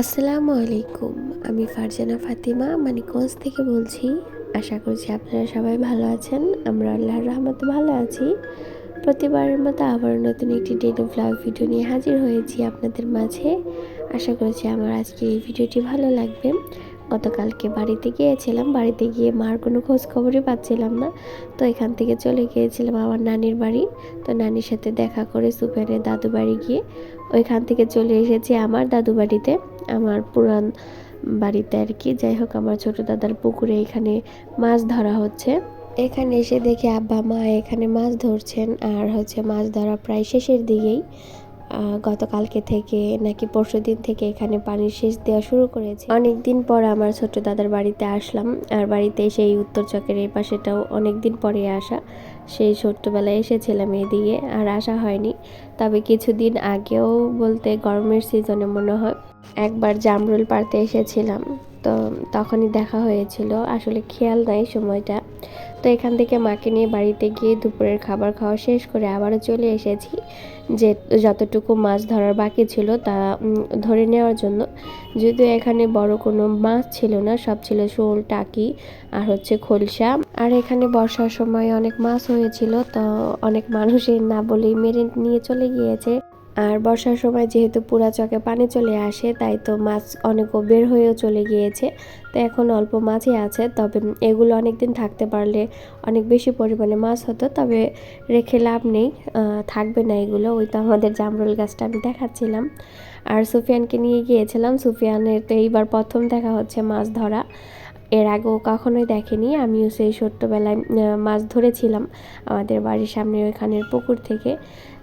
আসসালামু আলাইকুম, আমি ফারজানা ফাতিমা মানিকগঞ্জ থেকে বলছি। আশা করছি আপনারা সবাই ভালো আছেন, আমরা আল্লাহর রহমতে ভালো আছি। প্রতিবারের মতো আবার নতুন একটি ডেলি ব্লগ ভিডিও নিয়ে হাজির হয়েছি আপনাদের মাঝে। আশা করছি আমার আজকে এই ভিডিওটি ভালো লাগবে। গতকালকে বাড়িতে গিয়েছিলাম, বাড়িতে গিয়ে মার কোনো খোঁজ খবরই পাচ্ছিলাম না। তো এখান থেকে চলে গিয়েছিলাম আমার নানির বাড়ি। তো নানির সাথে দেখা করে সুপেনের দাদু বাড়ি গিয়ে ওইখান থেকে চলে এসেছি আমার দাদু বাড়িতে, আমার পুরান বাড়িতে আর কি। যাই হোক, আমার ছোট দাদার পুকুরে এখানে মাছ ধরা হচ্ছে। এখানে এসে দেখি আব্বা, মা এখানে মাছ ধরছেন, আর হচ্ছে মাছ ধরা প্রায় শেষের দিকেই। গতকালকে থেকে নাকি পরশু দিন থেকে এখানে পানির সেচ দেওয়া শুরু করেছে। অনেক দিন পর আমার ছোট দাদার বাড়িতে আসলাম। আর বাড়িতে এসে এই উত্তর চকের এই পাশেটাও অনেক দিন পরে আসা। সেই ছোট্টবেলায় এসেছিলাম এইদিকে আর আসা হয়নি। তবে কিছুদিন আগেও বলতে গরমের সিজনে মনে হয় একবার জামরুল পাড়তে এসেছিলাম। তো তখনই দেখা হয়েছিল। আসলে খেয়াল নাই সময়টা। তো এখান থেকে মাকে নিয়ে বাড়িতে গিয়ে দুপুরের খাবার খাওয়া শেষ করে আবারও চলে এসেছি। যে যতটুকু মাছ ধরার বাকি ছিল তা ধরে নেওয়ার জন্য। যদিও এখানে বড় কোনো মাছ ছিল না, সব ছিল শোল, টাকি আর হচ্ছে খোলসা। আর এখানে বর্ষার সময় অনেক মাছ হয়েছিল, তো অনেক মানুষের না বলেই মেরে নিয়ে চলে গিয়েছে। আর বর্ষার সময় যেহেতু পুরা চকে পানি চলে আসে, তাই তো মাছ অনেকও বের হয়েও চলে গিয়েছে। তো এখন অল্প মাছই আছে, তবে এগুলো অনেক দিন থাকতে পারলে অনেক বেশি পরিমাণে মাছ হতো, তবে রেখে লাভ নেই থাকবে না এগুলো। ওই তো আমাদের জামরুল গাছটা আমি দেখাচ্ছিলাম। আর সুফিয়ানকে নিয়ে গিয়েছিলাম, সুফিয়ানের তো এইবার প্রথম দেখা হচ্ছে মাছ ধরা। এর আগেও কখনোই দেখেনি, আমিও সেই ছোট্টবেলায় মাছ ধরেছিলাম আমাদের বাড়ির সামনে ওইখানের পুকুর থেকে।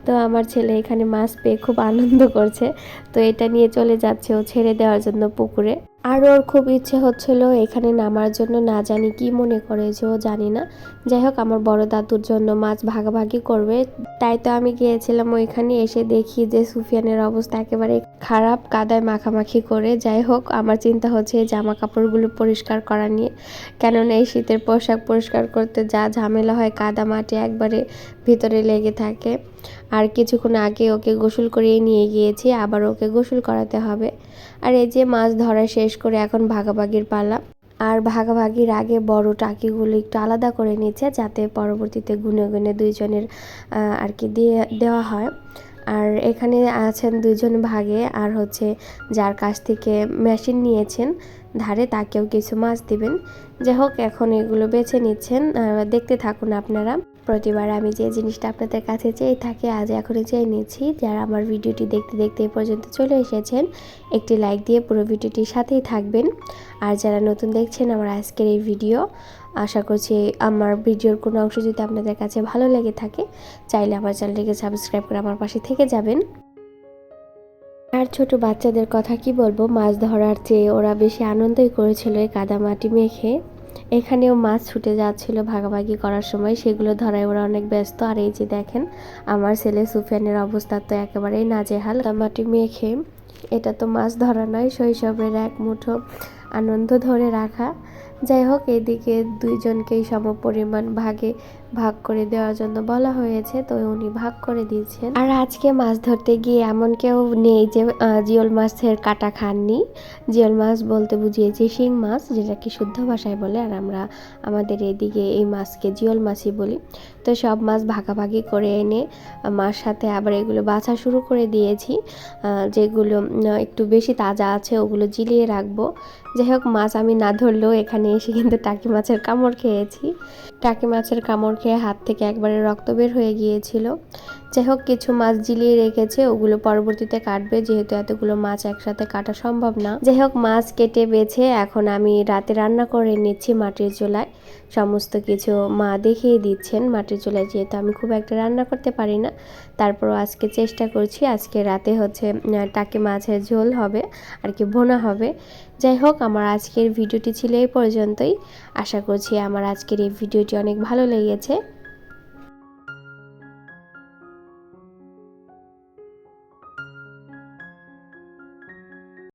তো আমার ছেলে এখানে মাছ পেয়ে খুব আনন্দ করছে। তো এটা নিয়ে চলে যাচ্ছে ও ছেড়ে দেওয়ার জন্য পুকুরে। আর ওর খুব ইচ্ছে হচ্ছিল এখানে নামার জন্য, না জানি কি মনে করেছে, ও জানি না। যাই হোক, আমার বড় দাদুর জন্য মাছ ভাগাভাগি করবে। তাই তো আমি গিয়েছিলাম ওইখানে এসে দেখি যে সুফিয়ানের অবস্থা একেবারে খারাপ, কাদায় মাখামাখি করে। যাই হোক, আমার চিন্তা হচ্ছে এই জামা কাপড়গুলো পরিষ্কার করা নিয়ে। কেননা এই শীতের পোশাক পরিষ্কার করতে যা ঝামেলা হয়, কাদা মাটি একবারে ভিতরে লেগে থাকে। আর কিছুক্ষণ আগে ওকে গোসল করিয়ে নিয়ে গিয়েছি, আবার ওকে গোসল করাতে হবে। আর এই যে মাছ ধরা শেষ করে এখন ভাগাভাগির পালা। আর ভাগাভাগির আগে বড় টাকিগুলো একটু আলাদা করে নিচ্ছে, যাতে পরবর্তীতে গুনে গুনে দুইজনের আর কি দিয়ে দেওয়া হয়। আর এখানে আছেন দুজন ভাগে, আর হচ্ছে যার কাছ থেকে মেশিন নিয়েছেন ধারে, তাকেও কিছু মাছ দিবেন। যাই হোক, এখন এগুলো বেছে নিচ্ছেন। দেখতে থাকুন আপনারা। প্রতিবার আমি যে জিনিসটা আপনাদের কাছে চেয়ে থাকি, আজ এখনই চেয়ে নিচ্ছি। যারা আমার ভিডিওটি দেখতে দেখতে এই পর্যন্ত চলে এসেছেন, একটি লাইক দিয়ে পুরো ভিডিওটির সাথেই থাকবেন। আর যারা নতুন দেখছেন আমার আজকের এই ভিডিও, আশা করছি আমার ভিডিওর কোনো অংশ যদি আপনাদের কাছে ভালো লেগে থাকে, চাইলে আমার চ্যানেলটিকে সাবস্ক্রাইব করে আমার পাশে থেকে যাবেন। আর ছোট বাচ্চাদের কথা কি বলব, মাছ ধরার চেয়ে ওরা বেশি আনন্দই করেছিল এই কাদামাটি মেখে। এখানেও মাছ ছুটে যাচ্ছিল ভাগাভাগি করার সময়। সেগুলো ধরায় ওরা অনেক ব্যস্ত। আর এই যে দেখেন, আমার ছেলে সুফিয়ানের অবস্থা তো একেবারেই নাজেহাল। মাটি মেখে, এটা তো মাছ ধরা নয়, শৈশবের এক মুঠো আনন্দ ধরে রাখা। যাই হোক এদিকে দুইজনকেই সম পরিমাণ ভাগে ভাগ করে দেওয়ার জন্য বলা হয়েছে, তো উনি ভাগ করে দিয়েছেন। আর আজকে মাছ ধরতে গিয়ে এমন কেউ নেই যে জিওল মাছের কাটা খাননি। জিওল মাছ বলতে বুঝিয়েছি শিং মাছ, যেটা কি শুদ্ধ ভাষায় বলে, আর আমরা আমাদের এদিকে এই মাছকে জিওল মাছই বলি। তো সব মাছ ভাগাভাগি করে এনে মার সাথে আবার এগুলো বাছা শুরু করে দিয়েছি। যেগুলো একটু বেশি তাজা আছে, ওগুলো জিলিয়ে রাখব। যাই হোক মাছ আমি না ধরলেও এখানে এসে কিন্তু টাকি মাছের কামড় খেয়েছি। টাকি মাছের কামড় খেয়ে হাত থেকে একবারে রক্ত বের হয়ে গিয়েছিল। যাই হোক কিছু মাছ জিলিয়ে রেখেছে, ওগুলো পরবর্তীতে কাটবে, যেহেতু এতগুলো মাছ একসাথে কাটা সম্ভব না। যাই হোক মাছ কেটে বেছে এখন আমি রাতে রান্না করে নিচ্ছি মাটির চুলায়। সমস্ত কিছু মা দেখিয়ে দিচ্ছেন মাটির চুলায়, যেহেতু আমি খুব একটা রান্না করতে পারি না। তারপরও আজকে চেষ্টা করছি, আজকে রাতে হচ্ছে টাকি মাছের ঝোল হবে, আর কি ভোনা হবে। যাই হোক আমার আজকের ভিডিওটি ছিল এই পর্যন্তই। আশা করছি আমার আজকের এই ভিডিওটি অনেক ভালো লেগেছে।